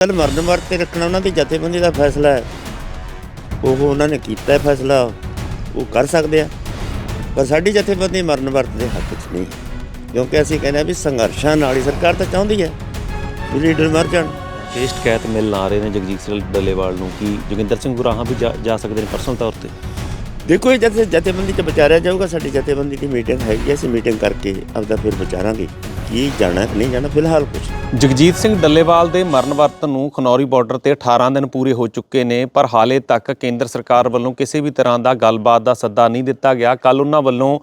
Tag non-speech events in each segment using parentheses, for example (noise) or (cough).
ਕੱਲ ਮਰਨ ਵਰਤ ਤੇ ਰੱਖਣਾ ਉਹਨਾਂ ਦੀ ਜਥੇਬੰਦੀ ਦਾ ਫੈਸਲਾ ਹੈ। ਉਹ ਉਹਨਾਂ ਨੇ ਕੀਤਾ ਹੈ ਫੈਸਲਾ ਉਹ ਕਰ ਸਕਦੇ ਆ। ਪਰ ਸਾਡੀ ਜਥੇਬੰਦੀ ਮਰਨ ਵਰਤ ਦੇ ਹੱਕ 'ਚ ਨਹੀਂ। ਕਿਉਂਕਿ ਅਸੀਂ ਕਹਿੰਦੇ ਆ ਵੀ ਸੰਘਰਸ਼ਾਂ ਨਾਲ ਹੀ ਸਰਕਾਰ ਤਾਂ ਚਾਹੁੰਦੀ ਹੈ ਵੀ ਲੀਡਰ ਮਰ ਜਾਣ। ਇਹ ਸ਼ਿਕਾਇਤ ਮਿਲਣ ਆ ਰਹੇ ਨੇ ਜਗਜੀਤ ਸਿੰਘ ਡੱਲੇਵਾਲ ਨੂੰ ਕਿ ਜੋਗਿੰਦਰ ਸਿੰਘ ਗੁਰਾਹਾਂ ਵੀ ਜਾ- ਸਕਦੇ ਨੇ ਪਰਸਨਲ ਤੌਰ ਤੇ? ਦੇਖੋ ਇਹ ਜਥੇ ਜਥੇਬੰਦੀ 'ਚ ਵਿਚਾਰਿਆ ਜਾਊਗਾ ਸਾਡੀ ਜਥੇਬੰਦੀ ਦੀ ਮੀਟਿੰਗ ਹੈਗੀ ਹੈ, ਅਸੀਂ ਮੀਟਿੰਗ ਕਰਕੇ ਆਪਦਾ ਫਿਰ ਵਿਚਾਰਾਂਗੇ। ਕੀ ਜਾਣਾ ਕਿ ਨਹੀਂ ਜਾਣਾ ਫਿਲਹਾਲ ਕੁਝ ਜਗਜੀਤ ਸਿੰਘ ਡੱਲੇਵਾਲ ਦੇ ਮਰਨ ਵਰਤ ਨੂੰ ਖਨੌਰੀ ਬਾਰਡਰ ਤੇ 18 ਦਿਨ ਪੂਰੇ ਹੋ ਚੁੱਕੇ ਨੇ, ਪਰ ਹਾਲੇ ਤੱਕ ਕੇਂਦਰ ਸਰਕਾਰ ਵੱਲੋਂ ਕਿਸੇ ਵੀ ਤਰ੍ਹਾਂ ਦਾ ਗੱਲਬਾਤ ਦਾ ਸੱਦਾ ਨਹੀਂ ਦਿੱਤਾ ਗਿਆ। ਕੱਲ ਉਹਨਾਂ ਵੱਲੋਂ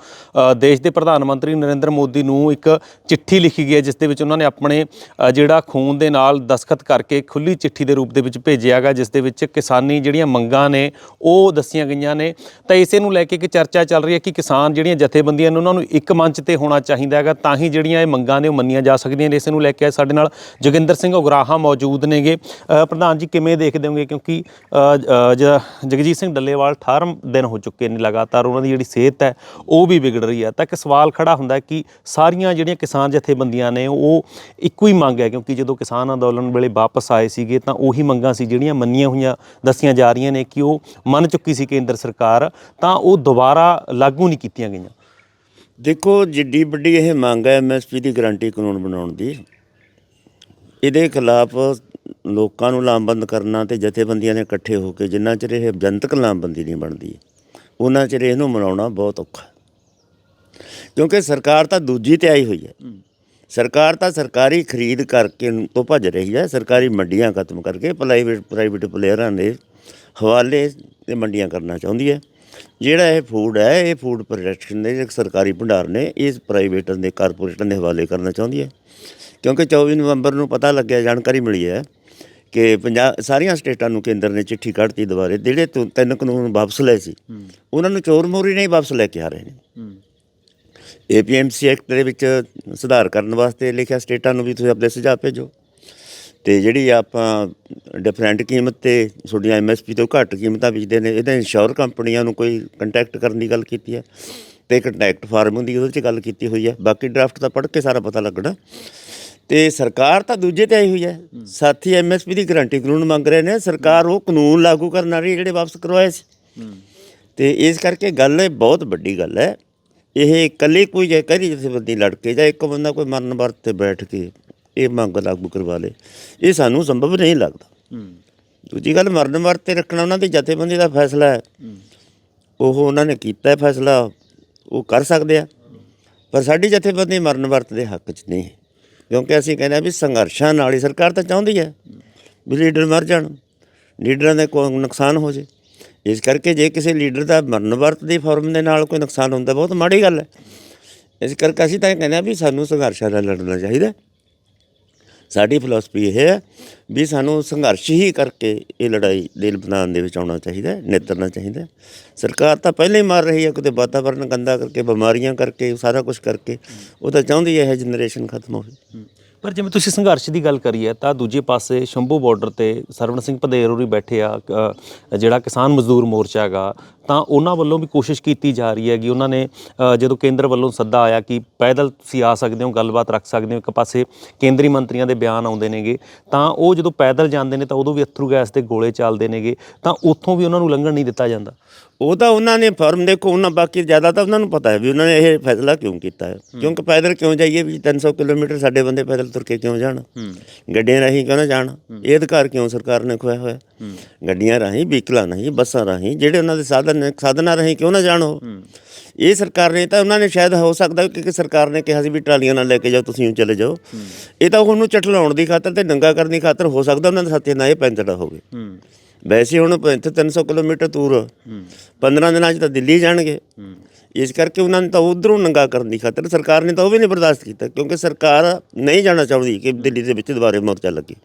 ਦੇਸ਼ ਦੇ ਪ੍ਰਧਾਨ ਮੰਤਰੀ ਨਰਿੰਦਰ ਮੋਦੀ ਨੂੰ ਇੱਕ ਚਿੱਠੀ ਲਿਖੀ ਗਈ ਹੈ, ਜਿਸ ਦੇ ਵਿੱਚ ਉਹਨਾਂ ਨੇ ਆਪਣੇ ਜਿਹੜਾ ਖੂਨ ਦੇ ਨਾਲ ਦਸਖਤ ਕਰਕੇ ਖੁੱਲੀ ਚਿੱਠੀ ਦੇ ਰੂਪ ਦੇ ਵਿੱਚ ਭੇਜਿਆ ਗਾ, ਜਿਸ ਦੇ ਵਿੱਚ ਕਿਸਾਨੀ ਜਿਹੜੀਆਂ ਮੰਗਾਂ ਨੇ, ਉਹ ਦੱਸੀਆਂ ਗਈਆਂ ਨੇ। ਤਾਂ ਇਸੇ ਨੂੰ ਲੈ ਕੇ ਇੱਕ ਚਰਚਾ ਚੱਲ ਰਹੀ ਹੈ ਕਿ ਕਿਸਾਨ ਜਿਹੜੀਆਂ ਜਥੇਬੰਦੀਆਂ ਨੇ, ਉਹਨਾਂ ਨੂੰ ਇੱਕ ਮੰਚ ਤੇ ਹੋਣਾ ਚਾਹੀਦਾ ਹੈਗਾ, ਤਾਂ ਹੀ ਜਿਹੜੀਆਂ ਇਹ ਮੰਗਾਂ ਨੇ ਉਹ ਮੰਨੀਆਂ ਜਾ ਸਕਦੀਆਂ ਨੇ। ਇਸ ਨੂੰ ਲੈ ਕੇ ਸਾਡੇ ਨਾਲ ਜੋਗਿੰਦਰ ਸਿੰਘ ਉਗਰਾਹਾ ਮੌਜੂਦ ਨੇਗੇ। ਪ੍ਰਧਾਨ ਜੀ, ਕਿਵੇਂ ਦੇਖਦੇ ਹੋਗੇ? ਕਿਉਂਕਿ ਜ- ਜਗਜੀਤ ਸਿੰਘ ਡੱਲੇਵਾਲ 18 ਦਿਨ ਹੋ ਚੁੱਕੇ ਨੇ ਲਗਾਤਾਰ। ਉਹਨਾਂ ਦੀ ਜਿਹੜੀ ਸਿਹਤ ਹੈ, ਉਹ ਵੀ ਵਿਗੜ ਰਹੀ ਹੈ। ਤਾਂ ਇੱਕ ਸਵਾਲ ਖੜਾ ਹੁੰਦਾ ਕਿ ਸਾਰੀਆਂ ਜਿਹੜੀਆਂ ਕਿਸਾਨ ਜਥੇਬੰਦੀਆਂ ਨੇ, ਉਹ ਇੱਕੋ ਹੀ ਮੰਗ ਹੈ। ਕਿਉਂਕਿ ਜਦੋਂ ਕਿਸਾਨ ਅੰਦੋਲਨ ਵੇਲੇ ਵਾਪਸ ਆਏ ਸੀਗੇ, ਤਾਂ ਉਹੀ ਮੰਗਾਂ ਸੀ ਜਿਹੜੀਆਂ ਮੰਨੀਆਂ ਹੋਈਆਂ, ਦੱਸੀਆਂ ਜਾ ਰਹੀਆਂ ਨੇ ਕਿ ਉਹ ਮੰਨ ਚੁੱਕੀ ਸੀ ਕੇਂਦਰ ਸਰਕਾਰ, ਤਾਂ ਉਹ ਦੁਬਾਰਾ ਲਾਗੂ ਨਹੀਂ ਕੀਤੀਆਂ ਗਈਆਂ। ਦੇਖੋ ਜਿੱਡੀ ਵੱਡੀ ਇਹ ਮੰਗ ਹੈ ਐਮਐਸਪੀ ਦੀ ਗਾਰੰਟੀ ਕਾਨੂੰਨ ਬਣਾਉਣ ਦੀ ਇਹਦੇ ਖਿਲਾਫ ਲੋਕਾਂ ਨੂੰ ਲਾਮਬੰਦ ਕਰਨਾ ਤੇ ਜਥੇਬੰਦੀਆਂ ਨੇ ਇਕੱਠੇ ਹੋ ਕੇ ਜਿੰਨਾ ਚਿਰ ਇਹ ਜਨਤਕ ਲਾਮਬੰਦੀ ਨਹੀਂ ਬਣਦੀ ਉਹਨਾਂ ਚਿਰ ਇਹਨੂੰ ਮਨਾਉਣਾ ਬਹੁਤ ਔਖਾ। ਕਿਉਂਕਿ ਸਰਕਾਰ ਤਾਂ ਦੂਜੀ ਤੇ ਆਈ ਹੋਈ ਹੈ। ਸਰਕਾਰ ਤਾਂ ਸਰਕਾਰੀ ਖਰੀਦ ਕਰਕੇ ਤੋਂ ਭੱਜ ਰਹੀ ਹੈ ਸਰਕਾਰੀ ਮੰਡੀਆਂ ਖਤਮ ਕਰਕੇ ਪ੍ਰਾਈਵੇਟ ਪ੍ਰਾਈਵੇਟ ਪਲੇਅਰਾਂ ਦੇ ਹਵਾਲੇ ਤੇ ਮੰਡੀਆਂ ਕਰਨਾ ਚਾਹੁੰਦੀ ਹੈ। ਜਿਹੜਾ ਇਹ ਫੂਡ ਹੈ ਇਹ ਫੂਡ ਪ੍ਰੋਡਕਸ਼ਨ ਦੇ ਜਿਹੜੇ ਸਰਕਾਰੀ ਭੰਡਾਰ ਨੇ ਇਸ ਪ੍ਰਾਈਵੇਟ ਦੇ ਕਾਰਪੋਰੇਟਾਂ ਦੇ ਹਵਾਲੇ ਕਰਨਾ ਚਾਹੁੰਦੀ ਹੈ। ਕਿਉਂਕਿ 24 ਨਵੰਬਰ ਨੂੰ ਪਤਾ ਲੱਗਿਆ ਜਾਣਕਾਰੀ ਮਿਲੀ ਹੈ ਕਿ ਪੰਜਾਬ ਸਾਰੀਆਂ ਸਟੇਟਾਂ ਨੂੰ ਕੇਂਦਰ ਨੇ ਚਿੱਠੀ ਕੱਢਤੀ ਦੁਬਾਰੇ ਜਿਹੜੇ ਤਿੰਨ- ਤਿੰਨ ਕਾਨੂੰਨ ਵਾਪਸ ਲਏ ਸੀ ਉਹਨਾਂ ਨੂੰ ਚੋਰ ਮੋਰੀ ਨਹੀਂ ਵਾਪਸ ਲੈ ਕੇ ਆ ਰਹੇ ਨੇ। ਏਪੀਐਮਸੀ ਐਕਟ ਦੇ ਵਿੱਚ ਸੁਧਾਰ ਕਰਨ ਵਾਸਤੇ ਲਿਖਿਆ ਸਟੇਟਾਂ ਨੂੰ ਵੀ ਤੁਸੀਂ ਆਪਣੇ ਸੁਝਾਅ ਭੇਜੋ। ਤੇ ਜਿਹੜੀ ਆਪਾਂ ਡਿਫਰੈਂਟ ਕੀਮਤ ਤੇ ਤੁਹਾਡੀਆਂ ਐਮਐਸਪੀ ਤੋਂ ਘੱਟ ਕੀਮਤਾਂ ਵੇਚਦੇ ਨੇ ਇਹਦਾ ਇੰਸ਼ੋਰ ਕੰਪਨੀਆਂ ਨੂੰ ਕੋਈ ਕੰਟੈਕਟ ਕਰਨ ਦੀ ਗੱਲ ਕੀਤੀ ਹੈ? ਤੇ ਕੰਟੈਕਟ ਫਾਰਮ ਦੀ ਉਹਦੇ 'ਚ ਗੱਲ ਕੀਤੀ ਹੋਈ ਹੈ। ਬਾਕੀ ਡਰਾਫਟ ਤਾਂ ਪੜ੍ਹ ਕੇ ਸਾਰਾ ਪਤਾ ਲੱਗਣਾ। ਤੇ ਸਰਕਾਰ ਤਾਂ ਦੂਜੇ ਤੇ ਆਈ ਹੋਈ ਹੈ। ਸਾਥੀ ਐਮਐਸਪੀ ਦੀ ਗਾਰੰਟੀ ਕਾਨੂੰਨ ਮੰਗ ਰਹੇ ਨੇ। ਸਰਕਾਰ ਉਹ ਕਾਨੂੰਨ ਲਾਗੂ ਕਰਨ ਵਾਲੀ ਜਿਹੜੇ ਵਾਪਸ ਕਰਵਾਏ ਸੀ। ਤੇ ਇਸ ਕਰਕੇ ਗੱਲ ਇਹ ਬਹੁਤ ਵੱਡੀ ਗੱਲ ਹੈ। ਇਹ ਇਕੱਲੇ ਕੋਈ ਜੇ ਕਰੀ ਜਥੇਬੰਦੀ ਲੜ ਕੇ ਜਾਂ ਇੱਕ ਬੰਦਾ ਕੋਈ ਮਰਨ ਵਰਤ ਤੇ ਬੈਠ ਕੇ ਇਹ ਮੰਗ ਲਾਗੂ ਕਰਵਾ ਲੇ ਇਹ ਸਾਨੂੰ ਸੰਭਵ ਨਹੀਂ ਲੱਗਦਾ। ਦੂਜੀ ਗੱਲ ਮਰਨ ਵਰਤ ਤੇ ਰੱਖਣਾ ਉਹਨਾਂ ਦੀ ਜਥੇਬੰਦੀ ਦਾ ਫੈਸਲਾ ਹੈ। ਉਹ ਉਹਨਾਂ ਨੇ ਕੀਤਾ ਹੈ ਫੈਸਲਾ ਉਹ ਕਰ ਸਕਦੇ ਆ। ਪਰ ਸਾਡੀ ਜਥੇਬੰਦੀ ਮਰਨ ਵਰਤ ਦੇ ਹੱਕ 'ਚ ਨਹੀਂ ਕਿਉਂਕਿ ਅਸੀਂ ਕਹਿੰਦੇ ਆ ਵੀ ਸੰਘਰਸ਼ਾਂ ਨਾਲ ਹੀ ਸਰਕਾਰ ਤਾਂ ਚਾਹੁੰਦੀ ਹੈ ਵੀ ਲੀਡਰ ਮਰ ਜਾਣ ਲੀਡਰਾਂ ਦਾ ਕੋਈ ਨੁਕਸਾਨ ਹੋ ਜੇ। ਇਸ ਕਰਕੇ ਜੇ ਕਿਸੇ ਲੀਡਰ ਦਾ ਮਰਨ ਵਰਤ ਦੀ ਫਾਰਮ ਦੇ ਨਾਲ ਕੋਈ ਨੁਕਸਾਨ ਹੁੰਦਾ ਬਹੁਤ ਮਾੜੀ ਗੱਲ ਹੈ। ਇਸ ਕਰਕੇ ਅਸੀਂ ਤਾਂ ਕਹਿੰਦੇ ਆ ਵੀ ਸਾਨੂੰ ਸੰਘਰਸ਼ਾਂ ਨਾਲ ਲੜਨਾ ਚਾਹੀਦਾ ਸਾਡੀ ਫਿਲਾਸਫੀ ਇਹ ਹੈ ਵੀ ਸਾਨੂੰ ਸੰਘਰਸ਼ ਹੀ ਕਰਕੇ ਇਹ ਲੜਾਈ ਦੇ ਮੈਦਾਨ ਦੇ ਵਿੱਚ ਆਉਣਾ ਚਾਹੀਦਾ ਹੈ, ਨਿੱਤਰਨਾ ਚਾਹੀਦਾ ਹੈ। ਸਰਕਾਰ ਤਾਂ ਪਹਿਲਾਂ ਹੀ ਮਾਰ ਰਹੀ ਹੈ ਕਿਤੇ ਵਾਤਾਵਰਨ ਗੰਦਾ ਕਰਕੇ ਬਿਮਾਰੀਆਂ ਕਰਕੇ ਸਾਰਾ ਕੁਝ ਕਰਕੇ ਉਹ ਤਾਂ ਚਾਹੁੰਦੀ ਹੈ ਇਹ ਜਨਰੇਸ਼ਨ ਖਤਮ ਹੋਵੇ ਪਰ ਜਿਵੇਂ ਤੁਸੀਂ ਸੰਘਰਸ਼ ਦੀ ਗੱਲ ਕਰੀ ਹੈ ਤਾਂ ਦੂਜੇ ਪਾਸੇ ਸ਼ੰਭੂ ਬਾਰਡਰ ਤੇ ਸਰਵਣ ਸਿੰਘ ਭਦੇਰ ਹੋਰੀ ਬੈਠੇ ਆ ਜਿਹੜਾ ਕਿਸਾਨ ਮਜ਼ਦੂਰ ਮੋਰਚਾ ਹੈਗਾ ਤਾਂ ਉਹਨਾਂ ਵੱਲੋਂ ਵੀ ਕੋਸ਼ਿਸ਼ ਕੀਤੀ ਜਾ ਰਹੀ ਹੈਗੀ। ਉਹਨਾਂ ਨੇ ਜਦੋਂ ਕੇਂਦਰ ਵੱਲੋਂ ਸੱਦਾ ਆਇਆ ਕਿ ਪੈਦਲ ਤੁਸੀਂ ਆ ਸਕਦੇ ਹੋ ਗੱਲਬਾਤ ਰੱਖ ਸਕਦੇ ਹੋ ਇੱਕ ਪਾਸੇ ਕੇਂਦਰੀ ਮੰਤਰੀਆਂ ਦੇ ਬਿਆਨ ਆਉਂਦੇ ਨੇਗੇ ਤਾਂ ਉਹ ਜਦੋਂ ਪੈਦਲ ਜਾਂਦੇ ਨੇ ਤਾਂ ਉਦੋਂ ਵੀ ਅਥਰੂ ਗੈਸ ਦੇ ਗੋਲੇ ਚੱਲਦੇ ਨੇਗੇ ਤਾਂ ਉੱਥੋਂ ਵੀ ਉਹਨਾਂ ਨੂੰ ਲੰਘਣ ਨਹੀਂ ਦਿੱਤਾ ਜਾਂਦਾ। ਉਹ ਤਾਂ ਉਹਨਾਂ ਨੇ ਫਾਰਮ ਦੇਖੋ ਉਹਨਾਂ ਬਾਕੀ ਜ਼ਿਆਦਾ ਤਾਂ ਉਹਨਾਂ ਨੂੰ ਪਤਾ ਹੈ ਵੀ ਉਹਨਾਂ ਨੇ ਇਹ ਫੈਸਲਾ ਕਿਉਂ ਕੀਤਾ ਹੈ। ਕਿਉਂਕਿ ਪੈਦਲ ਕਿਉਂ ਜਾਈਏ ਵੀ 300 ਕਿਲੋਮੀਟਰ ਸਾਡੇ ਬੰਦੇ ਪੈਦਲ ਤੁਰ ਕੇ ਕਿਉਂ ਜਾਣ? ਗੱਡੀਆਂ ਰਾਹੀਂ ਕਿਉਂ ਨਾ ਜਾਣ? ਇਹ ਅਧਿਕਾਰ ਕਿਉਂ ਸਰਕਾਰ ਨੇ ਖੋਇਆ ਹੋਇਆ? ਗੱਡੀਆਂ ਰਾਹੀਂ ਵਹੀਕਲਾਂ ਰਾਹੀਂ ਬੱਸਾਂ ਰਾਹੀਂ ਜਿਹੜੇ ਉਹਨਾਂ ਦੇ ਸਾਧਨ ਸਾਧਨਾਂ ਰਾਹੀਂ ਕਿਉਂ ਨਾ ਜਾਣ? ਉਹ ਇਹ ਸਰਕਾਰ ਨੇ ਤਾਂ ਉਹਨਾਂ ਨੇ ਸ਼ਾਇਦ ਹੋ ਸਕਦਾ ਕਿ ਕਿ ਸਰਕਾਰ ਨੇ ਕਿਹਾ ਸੀ ਵੀ ਟਰਾਲੀਆਂ ਨਾਲ ਲੈ ਕੇ ਜਾਓ ਤੁਸੀਂ ਚਲੇ ਜਾਓ। ਇਹ ਤਾਂ ਉਹਨੂੰ ਚਟਲਾਉਣ ਦੀ ਖਾਤਰ ਤੇ ਨੰਗਾ ਕਰਨ ਦੀ ਖਾਤਰ ਹੋ ਸਕਦਾ ਉਹਨਾਂ ਦੇ ਸਾਥੀਆਂ ਨਾਲ ਇਹ ਪੈਂਤੜਾ ਹੋਵੇ। ਵੈਸੇ ਹੁਣ ਇੱਥੇ 300 ਕਿਲੋਮੀਟਰ ਦੂਰ 15 ਦਿਨਾਂ 'ਚ ਤਾਂ ਦਿੱਲੀ ਜਾਣਗੇ। ਇਸ ਕਰਕੇ ਉਹਨਾਂ ਨੇ ਤਾਂ ਉਧਰੋਂ ਨੰਗਾ ਕਰਨ ਦੀ ਖਾਤਰ ਸਰਕਾਰ ਨੇ ਤਾਂ ਉਹ ਵੀ ਨਹੀਂ ਬਰਦਾਸ਼ਤ ਕੀਤਾ, ਕਿਉਂਕਿ ਸਰਕਾਰ ਨਹੀਂ ਜਾਣਾ ਚਾਹੁੰਦੀ ਕਿ ਦਿੱਲੀ ਦੇ ਵਿੱਚ ਦੁਬਾਰੇ ਮੋਰਚਾ ਲੱਗੇ।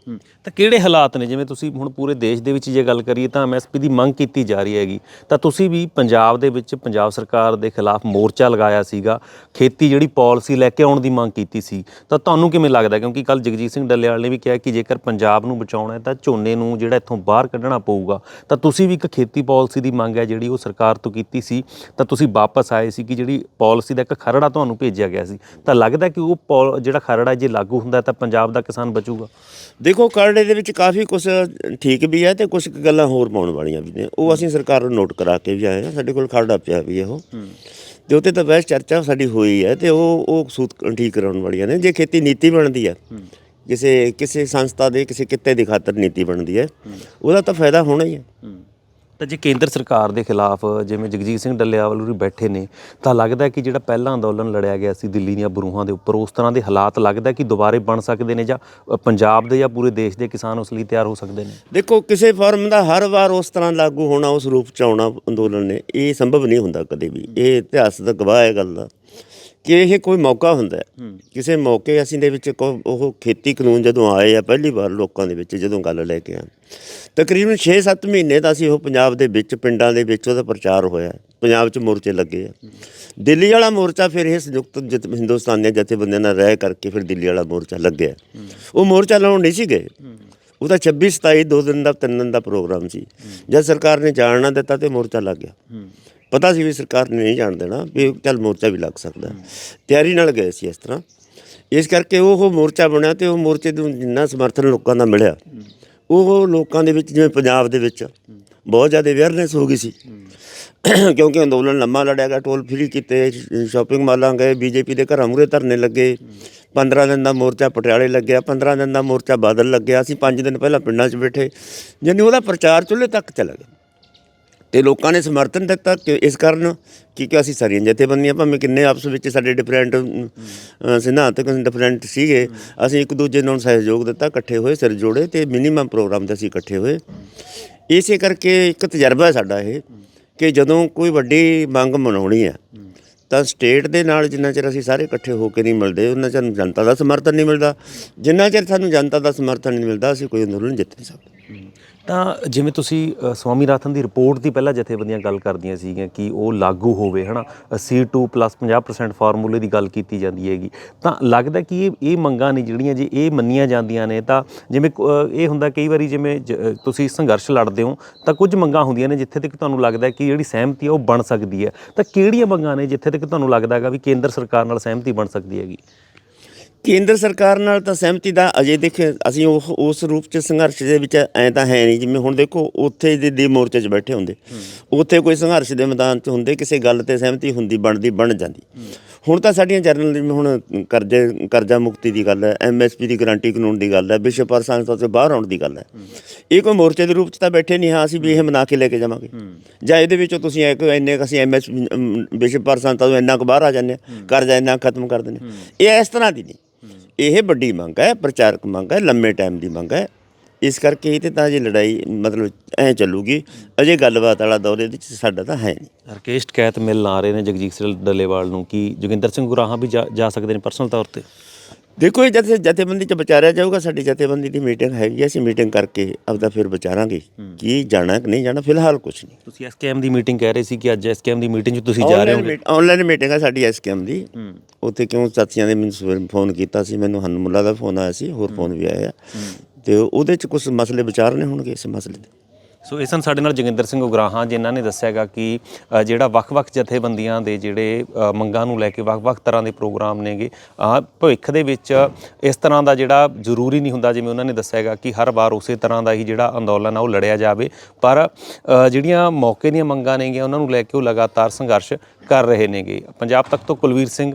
ਤਾਂ ਕਿਹੜੇ ਹਾਲਾਤ ਨੇ? ਜਿਵੇਂ ਤੁਸੀਂ ਹੁਣ ਪੂਰੇ ਦੇਸ਼ ਦੇ ਵਿੱਚ ਜੇ ਗੱਲ ਕਰੀਏ ਤਾਂ ਐਮਐਸਪੀ ਦੀ ਮੰਗ ਕੀਤੀ ਜਾ ਰਹੀ ਹੈਗੀ। ਤਾਂ ਤੁਸੀਂ ਵੀ ਪੰਜਾਬ ਦੇ ਵਿੱਚ ਪੰਜਾਬ ਸਰਕਾਰ ਦੇ ਖਿਲਾਫ ਮੋਰਚਾ ਲਗਾਇਆ ਸੀਗਾ, ਖੇਤੀ ਜਿਹੜੀ ਪਾਲਿਸੀ ਲੈ ਕੇ ਆਉਣ ਦੀ ਮੰਗ ਕੀਤੀ ਸੀ। ਤਾਂ ਤੁਹਾਨੂੰ ਕਿਵੇਂ ਲੱਗਦਾ? ਕਿਉਂਕਿ ਕੱਲ ਜਗਜੀਤ ਸਿੰਘ ਡੱਲੇਵਾਲ ਨੇ ਵੀ ਕਿਹਾ ਕਿ ਜੇਕਰ ਪੰਜਾਬ ਨੂੰ ਬਚਾਉਣਾ ਹੈ ਤਾਂ ਝੋਨੇ ਨੂੰ ਜਿਹੜਾ ਇੱਥੋਂ ਬਾਹਰ ਕੱਢਣਾ ਪਊਗਾ। ਤਾਂ ਤੁਸੀਂ ਵੀ ਇੱਕ ਖੇਤੀ ਪਾਲਿਸੀ ਦੀ ਮੰਗ ਹੈ ਜਿਹੜੀ ਉਹ ਸਰਕਾਰ ਤੋਂ ਕੀਤੀ ਸੀ। ਤਾਂ ਤੁਸੀਂ ਵਾਪਸ ਆਏ ਆਏ ਸੀ ਕਿ ਜਿਹੜੀ ਪਾਲਿਸੀ ਦਾ ਇੱਕ ਖਰੜਾ ਤੁਹਾਨੂੰ ਭੇਜਿਆ ਗਿਆ ਸੀ ਤਾਂ ਲੱਗਦਾ ਕਿ ਉਹ ਪੌਲ- ਜਿਹੜਾ ਖਰੜਾ ਜੇ ਲਾਗੂ ਹੁੰਦਾ ਤਾਂ ਪੰਜਾਬ ਦਾ ਕਿਸਾਨ ਬਚੂਗਾ? ਦੇਖੋ ਕਰੜੇ ਦੇ ਵਿੱਚ ਕਾਫੀ ਕੁਝ ਠੀਕ ਵੀ ਹੈ ਤੇ ਕੁਝ ਗੱਲਾਂ ਹੋਰ ਪਾਉਣ ਵਾਲੀਆਂ ਵੀ ਨੇ। ਉਹ ਅਸੀਂ ਸਰਕਾਰ ਨੂੰ ਨੋਟ ਕਰਾ ਕੇ ਵੀ ਆਏ ਹਾਂ ਸਾਡੇ ਕੋਲ ਖਰੜਾ ਪਿਆ ਵੀ ਹੈ ਉਹ। ਤੇ ਉੱਤੇ ਤਾਂ ਬਹਿਸ ਚਰਚਾ ਸਾਡੀ ਹੋਈ ਹੈ ਤੇ ਉਹ ਉਹ ਸੂਤ ਠੀਕ ਕਰਾਉਣ ਵਾਲੀਆਂ ਨੇ। ਜੇ ਖੇਤੀ ਨੀਤੀ ਬਣਦੀ ਹੈ ਕਿਸੇ ਕਿਸੇ ਸੰਸਥਾ ਦੇ ਕਿਸੇ ਕਿੱਤੇ ਦੀ ਖਾਤਰ ਨੀਤੀ ਬਣਦੀ ਹੈ ਉਹਦਾ ਤਾਂ ਫਾਇਦਾ ਹੋਣਾ ਹੀ। ਹੈ। ਤਾਂ ਜੇ ਕੇਂਦਰ ਸਰਕਾਰ ਦੇ ਖਿਲਾਫ ਜਿਵੇਂ ਜਗਜੀਤ ਸਿੰਘ ਡੱਲੇਵਾਲ ਉਰੀ ਬੈਠੇ ਨੇ, ਤਾਂ ਲੱਗਦਾ ਕਿ ਜਿਹੜਾ ਪਹਿਲਾ ਅੰਦੋਲਨ ਲੜਿਆ ਗਿਆ ਸੀ ਦਿੱਲੀ ਦੀਆਂ ਬਰੂਹਾਂ ਦੇ ਉੱਪਰ, ਉਸ ਤਰ੍ਹਾਂ ਦੇ ਹਾਲਾਤ ਲੱਗਦਾ ਕਿ ਦੁਬਾਰੇ ਬਣ ਸਕਦੇ ਨੇ ਜਾਂ ਪੰਜਾਬ ਦੇ ਜਾਂ ਪੂਰੇ ਦੇਸ਼ ਦੇ ਕਿਸਾਨ ਉਸ ਲਈ ਤਿਆਰ ਹੋ ਸਕਦੇ ਨੇ? ਦੇਖੋ, ਕਿਸੇ ਫਾਰਮ ਦਾ ਹਰ ਵਾਰ ਉਸ ਤਰ੍ਹਾਂ ਲਾਗੂ ਹੋਣਾ, ਉਸ ਰੂਪ ਚ ਆਉਣਾ ਅੰਦੋਲਨ ਨੇ, ਇਹ ਸੰਭਵ ਨਹੀਂ ਹੁੰਦਾ ਕਦੇ ਵੀ। ਇਹ ਇਤਿਹਾਸ ਦਾ ਗਵਾਹ ਹੈ ਗੱਲ ਦਾ। ਕਿ ਇਹ ਕੋਈ ਮੌਕਾ ਹੁੰਦਾ ਹੈ। ਕਿਸੇ ਮੌਕੇ ਅਸੀਂ ਦੇ ਵਿੱਚ ਕੋ- ਉਹ ਖੇਤੀ ਕਾਨੂੰਨ ਜਦੋਂ ਆਏ ਆ ਪਹਿਲੀ ਵਾਰ ਲੋਕਾਂ ਦੇ ਵਿੱਚ ਜਦੋਂ ਗੱਲ ਲੈ ਕੇ ਆ ਤਕਰੀਬਨ 6-7 ਮਹੀਨੇ ਦਾ ਅਸੀਂ ਉਹ ਪੰਜਾਬ ਦੇ ਵਿੱਚ ਪਿੰਡਾਂ ਦੇ ਵਿੱਚ ਉਹਦਾ ਪ੍ਰਚਾਰ ਹੋਇਆ ਪੰਜਾਬ 'ਚ ਮੋਰਚੇ ਲੱਗੇ ਆ। ਦਿੱਲੀ ਵਾਲਾ ਮੋਰਚਾ ਫਿਰ ਇਹ ਸੰਯੁਕਤ ਜਥ- ਹਿੰਦੁਸਤਾਨ ਦੇ ਜਥੇਬੰਦੀਆਂ ਨਾਲ ਰਹਿ ਕਰਕੇ ਫਿਰ ਦਿੱਲੀ ਵਾਲਾ ਮੋਰਚਾ ਲੱਗਿਆ ਉਹ ਮੋਰਚਾ ਲਾਉਣ ਨਹੀਂ ਸੀ ਗਏ। ਉਹਦਾ 26 27 ਦੋ ਦਿਨ ਦਾ ਤਿੰਨ ਦਿਨ ਦਾ ਪ੍ਰੋਗਰਾਮ ਸੀ। ਜਦ ਸਰਕਾਰ ਨੇ ਜਾਣ ਨਾ ਦਿੱਤਾ ਤੇ ਮੋਰਚਾ ਲੱਗ ਗਿਆ। ਪਤਾ ਸੀ ਵੀ ਸਰਕਾਰ ਨੇ ਨਹੀਂ ਜਾਣ ਦੇਣਾ ਵੀ ਚੱਲ ਮੋਰਚਾ ਵੀ ਲੱਗ ਸਕਦਾ। ਤਿਆਰੀ ਨਾਲ ਗਏ ਸੀ ਇਸ ਤਰ੍ਹਾਂ। ਇਸ ਕਰਕੇ ਉਹ ਮੋਰਚਾ ਬਣਿਆ ਤੇ ਉਹ ਮੋਰਚੇ ਨੂੰ ਜਿੰਨਾ ਸਮਰਥਨ ਲੋਕਾਂ ਦਾ ਮਿਲਿਆ ਉਹ ਲੋਕਾਂ ਦੇ ਵਿੱਚ ਜਿਵੇਂ ਪੰਜਾਬ ਦੇ ਵਿੱਚ ਬਹੁਤ ਜ਼ਿਆਦਾ ਅਵੇਅਰਨੈਸ ਹੋ ਗਈ ਸੀ। (coughs) ਕਿਉਂਕਿ ਅੰਦੋਲਨ ਲੰਮਾ ਲੜਿਆ ਗਿਆ ਟੋਲ ਫ੍ਰੀ ਕੀਤੇ ਸ਼ਾਪਿੰਗ ਮਾਲਾਂ ਗਏ ਬੀਜੇਪੀ ਦੇ ਘਰਾਂ ਮੂਰੇ ਧਰਨੇ ਲੱਗੇ 15 ਦਿਨ ਦਾ ਮੋਰਚਾ ਪਟਿਆਲੇ ਲੱਗਿਆ 15 ਦਿਨ ਦਾ ਮੋਰਚਾ ਬਾਦਲ ਲੱਗਿਆ ਅਸੀਂ 5 ਦਿਨ ਪਹਿਲਾਂ ਪਿੰਡਾਂ 'ਚ ਬੈਠੇ ਯਾਨੀ ਉਹਦਾ ਪ੍ਰਚਾਰ ਚੁੱਲ੍ਹੇ ਤੱਕ ਚਲਾ ਗਿਆ। ਤੇ ਲੋਕਾਂ ਨੇ ਸਮਰਥਨ ਦਿੱਤਾ ਕਿ ਇਸ ਕਾਰਨ ਕਿਉਂਕਿ ਅਸੀਂ ਸਾਰੀਆਂ ਜਥੇਬੰਦੀਆਂ ਭਾਵੇਂ ਕਿੰਨੇ ਆਪਸ ਵਿੱਚ ਸਾਡੇ ਡਿਫਰੈਂਟ ਸਿਧਾਂਤਕ ਡਿਫਰੈਂਟ ਸੀਗੇ, ਅਸੀਂ ਇੱਕ ਦੂਜੇ ਨੂੰ ਸਹਿਯੋਗ ਦਿੱਤਾ, ਇਕੱਠੇ ਹੋਏ, ਸਿਰ ਜੋੜੇ ਤੇ ਮਿਨੀਮਮ ਪ੍ਰੋਗਰਾਮ ਤੇ ਅਸੀਂ ਇਕੱਠੇ ਹੋਏ। ਇਸੇ ਕਰਕੇ ਇੱਕ ਤਜਰਬਾ ਹੈ ਸਾਡਾ ਇਹ ਕਿ ਜਦੋਂ ਕੋਈ ਵੱਡੀ ਮੰਗ ਮਨਾਉਣੀ ਹੈ, ਤਾਂ ਸਟੇਟ ਦੇ ਨਾਲ ਜਿੰਨਾ ਚਿਰ ਅਸੀਂ ਸਾਰੇ ਇਕੱਠੇ ਹੋ ਕੇ ਨਹੀਂ ਮਿਲਦੇ, ਉਹਨਾਂ ਚਿਰ ਜਨਤਾ ਦਾ ਸਮਰਥਨ ਨਹੀਂ ਮਿਲਦਾ। ਜਿੰਨਾ ਚਿਰ ਸਾਨੂੰ ਜਨਤਾ ਦਾ ਸਮਰਥਨ ਨਹੀਂ ਮਿਲਦਾ, ਅਸੀਂ ਕੋਈ ਅੰਦੋਲਨ ਜਿੱਤ ਨਹੀਂ ਸਕਦੇ। ਤਾਂ ਜਿਵੇਂ ਤੁਸੀਂ ਸਵਾਮੀਨਾਥਨ ਦੀ ਰਿਪੋਰਟ ਦੀ ਪਹਿਲਾਂ ਜਥੇਬੰਦੀਆਂ ਗੱਲ ਕਰਦੀਆਂ ਸੀਗੀਆਂ ਕਿ ਉਹ ਲਾਗੂ ਹੋਵੇ, ਹਨਾ? C2 50% ਫਾਰਮੂਲੇ ਦੀ ਗੱਲ ਕੀਤੀ ਜਾਂਦੀ ਹੈਗੀ। ਤਾਂ ਲੱਗਦਾ ਕਿ ਇਹ ਇਹ ਮੰਗਾਂ ਨੇ ਜਿਹੜੀਆਂ ਜੇ ਇਹ ਮੰਨੀਆਂ ਜਾਂਦੀਆਂ ਨੇ, ਤਾਂ ਜਿਵੇਂ ਕ- ਇਹ ਹੁੰਦਾ ਕਈ ਵਾਰੀ ਜਿਵੇਂ ਜ- ਤੁਸੀਂ ਸੰਘਰਸ਼ ਲੜਦੇ ਹੋ, ਤਾਂ ਕੁਝ ਮੰਗਾਂ ਹੁੰਦੀਆਂ ਨੇ ਜਿੱਥੇ ਤੱਕ ਤੁਹਾਨੂੰ ਲੱਗਦਾ ਕਿ ਜਿਹੜੀ ਸਹਿਮਤੀ ਆ ਉਹ ਬਣ ਸਕਦੀ ਹੈ। ਤਾਂ ਕਿਹੜੀਆਂ ਮੰਗਾਂ ਨੇ ਜਿੱਥੇ ਤੱਕ ਤੁਹਾਨੂੰ ਲੱਗਦਾ ਹੈਗਾ ਵੀ ਕੇਂਦਰ ਸਰਕਾਰ ਨਾਲ ਸਹਿਮਤੀ ਬਣ ਸਕਦੀ ਹੈਗੀ? ਕੇਂਦਰ ਸਰਕਾਰ ਨਾਲ ਤਾਂ ਸਹਿਮਤੀ ਦਾ ਅਜੇ ਦੇਖ ਅਸੀਂ ਉਹ ਉਸ ਰੂਪ ਚ ਸੰਘਰਸ਼ ਦੇ ਵਿੱਚ ਐ ਤਾਂ ਹੈ ਨਹੀਂ ਜਿਵੇਂ ਹੁਣ ਦੇਖੋ ਉੱਥੇ ਦੇ ਦੇ ਮੋਰਚੇ 'ਚ ਬੈਠੇ ਹੁੰਦੇ। ਉੱਥੇ ਕੋਈ ਸੰਘਰਸ਼ ਦੇ ਮੈਦਾਨ 'ਚ ਹੁੰਦੇ ਕਿਸੇ ਗੱਲ ਤੇ ਸਹਿਮਤੀ ਹੁੰਦੀ ਬਣਦੀ ਬਣ ਜਾਂਦੀ। ਹੁਣ ਤਾਂ ਸਾਡੀਆਂ ਜਰਨਲ ਜਿਵੇਂ ਹੁਣ ਕਰਜ਼ੇ ਕਰਜ਼ਾ ਮੁਕਤੀ ਦੀ ਗੱਲ ਹੈ ਐਮਐਸਪੀ ਦੀ ਗਾਰੰਟੀ ਕਾਨੂੰਨ ਦੀ ਗੱਲ ਹੈ ਵਿਸ਼ਵ ਪਰ ਸੰਸਥਾ ਤੋਂ ਬਾਹਰ ਆਉਣ ਦੀ ਗੱਲ ਹੈ। ਇਹ ਕੋਈ ਮੋਰਚੇ ਦੇ ਰੂਪ 'ਚ ਤਾਂ ਬੈਠੇ ਨਹੀਂ ਹਾਂ ਅਸੀਂ ਵੀ ਇਹ ਮਨਾ ਕੇ ਲੈ ਕੇ ਜਾਵਾਂਗੇ। ਜਾਂ ਇਹਦੇ ਵਿੱਚੋਂ ਤੁਸੀਂ ਇੱਕ ਇੰਨੇ ਕੁ ਅਸੀਂ ਐਮਐਸ ਵਿਸ਼ਵ ਪਰ ਸੰਸਥਾ ਤੋਂ ਇੰਨਾ ਕੁ ਬਾਹਰ ਆ ਜਾਂਦੇ ਕਰਜ਼ਾ ਇੰਨਾ ਖਤਮ ਕਰ ਦਿੰਦੇ। ਇਹ ਇਸ ਤਰ੍ਹਾਂ ਦੀ ਨਹੀਂ। ਇਹ ਵੱਡੀ ਮੰਗ ਹੈ, ਪ੍ਰਚਾਰਕ ਮੰਗ ਹੈ, ਲੰਮੇ ਟਾਈਮ ਦੀ ਮੰਗ ਹੈ। ਇਸ ਕਰਕੇ ਇਹ ਤੇ ਤਾਂ ਜੇ ਲੜਾਈ ਮਤਲਬ ਐ ਚੱਲੂਗੀ, ਅਜੇ ਗੱਲਬਾਤ ਵਾਲਾ ਦੌਰ ਇਹਦੇ ਵਿੱਚ ਸਾਡਾ ਤਾਂ ਹੈ ਨਹੀਂ। ਰਕੇਸ਼ ਟਕੈਤ ਮਿਲਣ ਆ ਰਹੇ ਨੇ ਜਗਜੀਤ ਸਿੰਘ ਡੱਲੇਵਾਲ ਨੂੰ, ਕਿ ਜੋਗਿੰਦਰ ਸਿੰਘ ਗੁਰਾਹਾਂ ਵੀ ਜਾ ਜਾ ਸਕਦੇ ਨੇ ਪਰਸਨਲ ਤੌਰ ਤੇ? ਦੇਖੋ ਇਹ ਜਥੇ ਜਥੇਬੰਦੀ ਚ ਵਿਚਾਰਿਆ ਜਾਊਗਾ ਸਾਡੀ ਜਥੇਬੰਦੀ ਦੀ ਮੀਟਿੰਗ ਹੈਗੀ ਹੈ, ਅਸੀਂ ਮੀਟਿੰਗ ਕਰਕੇ ਆਪਦਾ ਫਿਰ ਵਿਚਾਰਾਂਗੇ ਕੀ ਜਾਣਾ ਕਿ ਨਹੀਂ ਜਾਣਾ ਫਿਲਹਾਲ ਕੁਝ ਨਹੀਂ। ਤੁਸੀਂ ਐਸਕੇਐਮ ਦੀ ਮੀਟਿੰਗ ਕਹਿ ਰਹੇ ਸੀ ਕਿ ਅੱਜ ਐਸਕੇਐਮ ਦੀ ਮੀਟਿੰਗ 'ਚ ਤੁਸੀਂ ਜਾ ਰਹੇ ਹੋ ਆਨਲਾਈਨ ਮੀਟਿੰਗ ਹੈ ਸਾਡੀ ਐਸਕੇਐਮ ਦੀ। ਉੱਥੇ ਕਿਉਂ ਸਾਥੀਆਂ ਨੇ ਮੈਨੂੰ ਸਵੇਰ ਫੋਨ ਕੀਤਾ ਸੀ ਮੈਨੂੰ ਹਨਮੁੱਲਾ ਦਾ ਫੋਨ ਆਇਆ ਸੀ ਹੋਰ ਫੋਨ ਵੀ ਆਇਆ ਤੇ ਉਹਦੇ ਚ ਕੁਝ ਮਸਲੇ ਵਿਚਾਰਨੇ ਹੋਣਗੇ ਇਸ ਮਸਲੇ ਤੇ ਸੋ ਇਸ ਹਨ ਸਾਡੇ ਨਾਲ ਜੋਗਿੰਦਰ ਸਿੰਘ ਉਗਰਾਹਾਂ, ਜਿਨ੍ਹਾਂ ਨੇ ਦੱਸਿਆਗਾ ਕਿ ਜਿਹੜਾ ਵੱਖ-ਵੱਖ ਜਥੇਬੰਦੀਆਂ ਦੇ ਜਿਹੜੇ ਮੰਗਾਂ ਨੂੰ ਲੈ ਕੇ ਵੱਖ-ਵੱਖ ਤਰ੍ਹਾਂ ਦੇ ਪ੍ਰੋਗਰਾਮ ਨੇਗੇ ਭਵਿੱਖ ਦੇ ਵਿੱਚ ਇਸ ਤਰ੍ਹਾਂ ਦਾ ਜਿਹੜਾ ਜ਼ਰੂਰੀ ਨਹੀਂ ਹੁੰਦਾ, ਜਿਵੇਂ ਉਹਨਾਂ ਨੇ ਦੱਸਿਆਗਾ ਕਿ ਹਰ ਵਾਰ ਉਸੇ ਤਰ੍ਹਾਂ ਦਾ ਹੀ ਜਿਹੜਾ ਅੰਦੋਲਨ ਆ ਉਹ ਲੜਿਆ ਜਾਵੇ, ਪਰ ਜਿਹੜੀਆਂ ਮੌਕੇ ਦੀਆਂ ਮੰਗਾਂ ਨੇਗੀਆਂ, ਉਹਨਾਂ ਨੂੰ ਲੈ ਕੇ ਉਹ ਲਗਾਤਾਰ ਸੰਘਰਸ਼ ਕਰ ਰਹੇ ਨੇਗੇ। ਪੰਜਾਬ ਤੱਕ ਤੋਂ ਕੁਲਵੀਰ ਸਿੰਘ